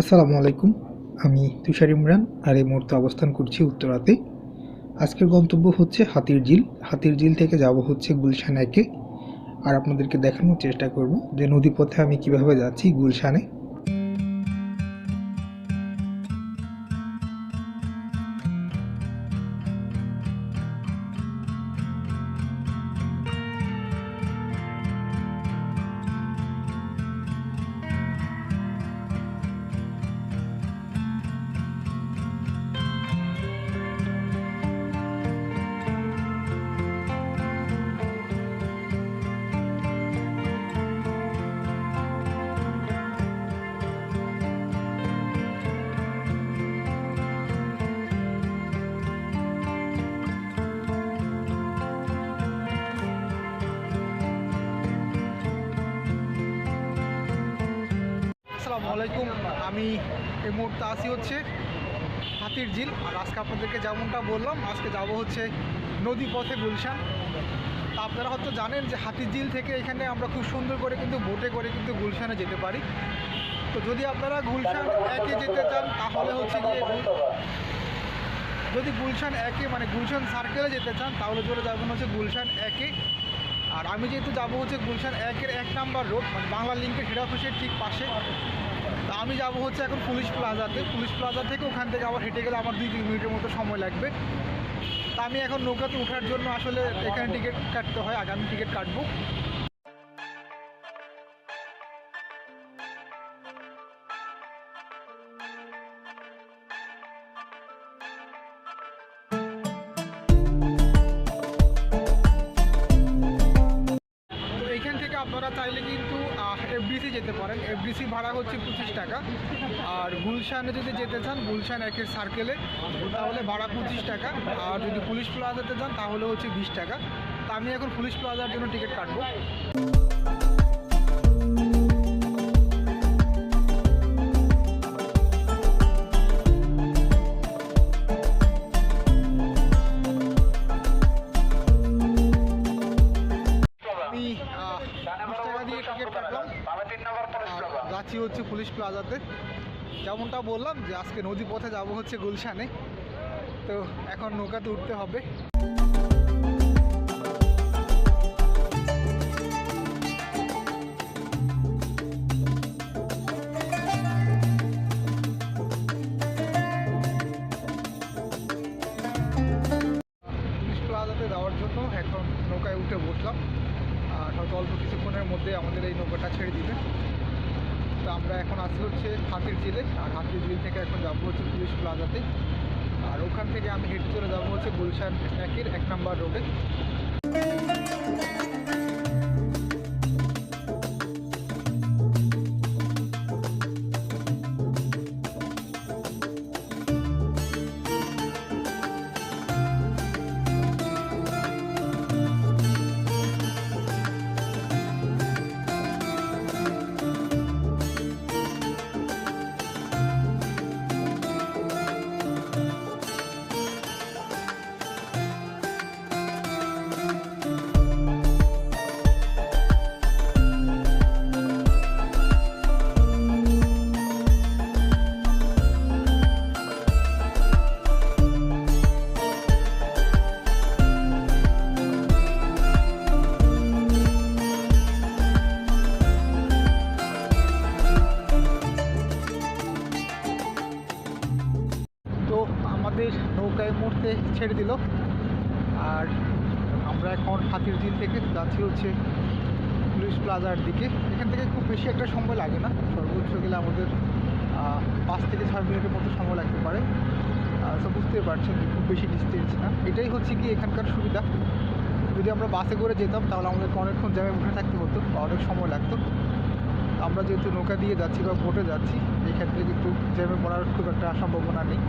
আসসালামু আলাইকুম। আমি তুষার ইমরান আর এই মুহূর্তে অবস্থান করছি উত্তরাতে। আজকের গন্তব্য হচ্ছে হাতির ঝিল। হাতির ঝিল থেকে যাব হচ্ছে গুলশান একে। আর আপনাদেরকে দেখানোর চেষ্টা করব যে নদীপথে আমি কীভাবে যাচ্ছি গুলশানে। আলাইকুম। আমি এই মুহূর্তে আসি হচ্ছে হাতির ঝিল। আর আজকে আপনাদেরকে যেমনটা বললাম, আজকে যাব হচ্ছে নদী পথে গুলশান। তা আপনারা হয়তো জানেন যে হাতির ঝিল থেকে এখানে আমরা খুব সুন্দর করে কিন্তু বোটে করে কিন্তু গুলশানে যেতে পারি। তো যদি আপনারা গুলশান একে যেতে চান, তাহলে হচ্ছে গিয়ে যদি গুলশান একে মানে গুলশান সার্কেলে যেতে চান, তাহলে চলে যাবেন হচ্ছে গুলশান একে। আর আমি যেহেতু যাব হচ্ছে গুলশান একের এক নাম্বার রোড মানে বাংলা লিঙ্কের হেড অফিসের ঠিক পাশে। আমি যাব হচ্ছে এখন পুলিশ প্লাজাতে। পুলিশ প্লাজা থেকে ওখান থেকে আবার হেঁটে গেলে আমার দুই তিন মিনিটের মতো সময় লাগবে। তা আমি এখন নৌকাতে ওঠার জন্য আসলে এখানে টিকিট কাটতে হয় আগে আমি টিকিট কাটবো। আপনারা চাইলে কিন্তু এফডিসি যেতে পারেন। এফডিসি ভাড়া হচ্ছে পঁচিশ টাকা। আর গুলশানে যদি যেতে চান, গুলশান একের সার্কেলে তাহলে ভাড়া পঁচিশ টাকা। আর যদি পুলিশ প্লাজাতে যান, তাহলে হচ্ছে বিশ টাকা। তা আমি এখন পুলিশ প্লাজার জন্য টিকিট কাটবো। যাচ্ছি হচ্ছে পুলিশ প্লাজাতে। যেমনটা বললাম যে আজকে নদী পথে যাব হচ্ছে গুলশানে। তো এখন নৌকাতে উঠতে হবে। হয়তো অল্প কিছুক্ষণের মধ্যে আমাদের এই নৌকাটা ছেড়ে দিবে। তো আমরা এখন আসি হচ্ছে হাতির ঝিলে আর হাতির ঝিল থেকে এখন যাব হচ্ছে পুলিশ প্লাজাতে। আর ওখান থেকে আমি হেঁটে চলে যাব হচ্ছে গুলশান একের এক নাম্বার রোডে। আমাদের নৌকায় মুহূর্তে ছেড়ে দিল। আর আমরা এখন হাতির ঝিল থেকে যাচ্ছি হচ্ছে পুলিশ প্লাজার দিকে। এখান থেকে খুব বেশি একটা সময় লাগে না। সর্বোচ্চ গেলে আমাদের পাঁচ থেকে ছয় মিনিটের মতো সময় লাগতে পারে। তো বুঝতেই পারছেন খুব বেশি ডিস্টেন্স না। এটাই হচ্ছে কি এখানকার সুবিধা। যদি আমরা বাসে করে যেতাম তাহলে আমাদেরকে অনেকক্ষণ জ্যামে উঠে থাকতে হতো বা অনেক সময় লাগতো। আমরা যেহেতু নৌকা দিয়ে যাচ্ছি বা বোটে যাচ্ছি এই ক্ষেত্রে কিন্তু জ্যামে পড়ার খুব একটা সম্ভাবনা নেই।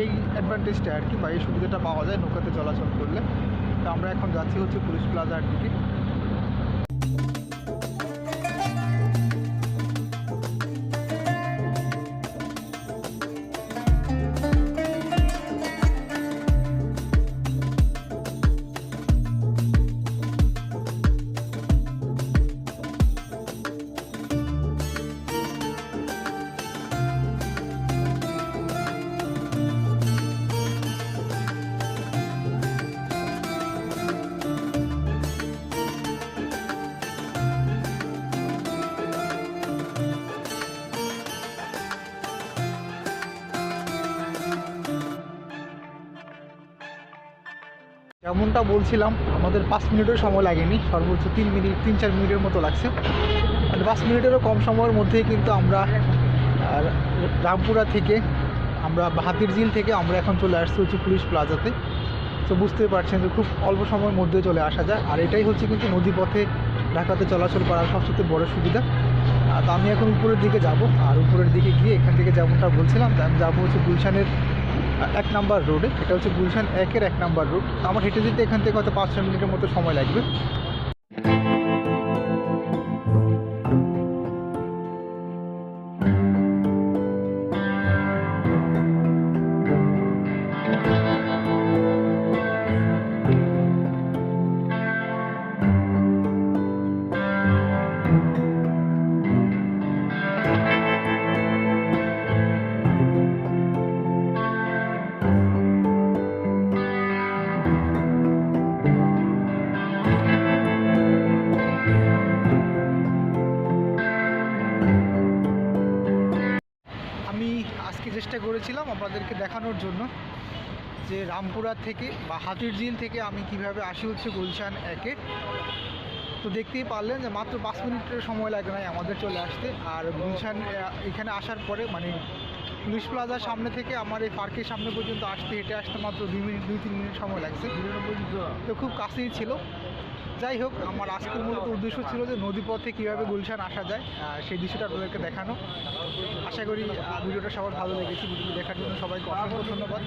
এই অ্যাডভান্টেজটা আর কি, বা এই সুবিধাটা পাওয়া যায় নৌকাতে চলাচল করলে। তো আমরা এখন যাচ্ছি হচ্ছে পুলিশ প্লাজার দিকে। যেমনটা বলছিলাম, আমাদের পাঁচ মিনিটের সময় লাগেনি, সর্বোচ্চ তিন মিনিট, তিন চার মিনিটের মতো লাগছে। মানে পাঁচ মিনিটেরও কম সময়ের মধ্যেই কিন্তু আমরা রামপুরা থেকে, আমরা হাতির ঝিল থেকে আমরা এখন চলে আসছি হচ্ছে পুলিশ প্লাজাতে। তো বুঝতেই পারছেন যে খুব অল্প সময়ের মধ্যে চলে আসা যায়। আর এটাই হচ্ছে কিন্তু নদীপথে ঢাকাতে চলাচল করার সবচেয়ে বড় সুবিধা। তো আমি এখন উপরের দিকে যাব। আর উপরের দিকে গিয়ে এখান থেকে যেমনটা বলছিলাম আমি যাব হচ্ছে গুলশানের এক নাম্বার রোডে, এটা হচ্ছে গুলশান একের এক নাম্বার রোড। আমার হেঁটে যেতে এখান থেকে হয়তো পাঁচ ছ মিনিটের মতো সময় লাগবে। আমি আজকে চেষ্টা করেছিলাম আপনাদেরকে দেখানোর জন্য যে রামপুরা থেকে বা হাতির ঝিল থেকে আমি কীভাবে আসি হচ্ছে গুলশান একে। তো দেখতেই পারলেন যে মাত্র পাঁচ মিনিটের সময় লাগে নাই আমাদের চলে আসতে। আর গুলশান এখানে আসার পরে মানে পুলিশ প্লাজার সামনে থেকে আমার এই পার্কের সামনে পর্যন্ত আসতে, হেঁটে আসতে মাত্র দুই মিনিট, দুই, তিন মিনিট সময় লাগছে। তো খুব কাছেই ছিল। যাই হোক, আমার আজকের মূলত উদ্দেশ্য ছিল যে নদীপথে কীভাবে গুলশান আসা যায় সেই দৃশ্যটা আপনাদেরকে দেখানো। আশা করি ভিডিওটা সবার ভালো লেগেছে। ভিডিওটি দেখার জন্য সবাইকে অসংখ্য ধন্যবাদ।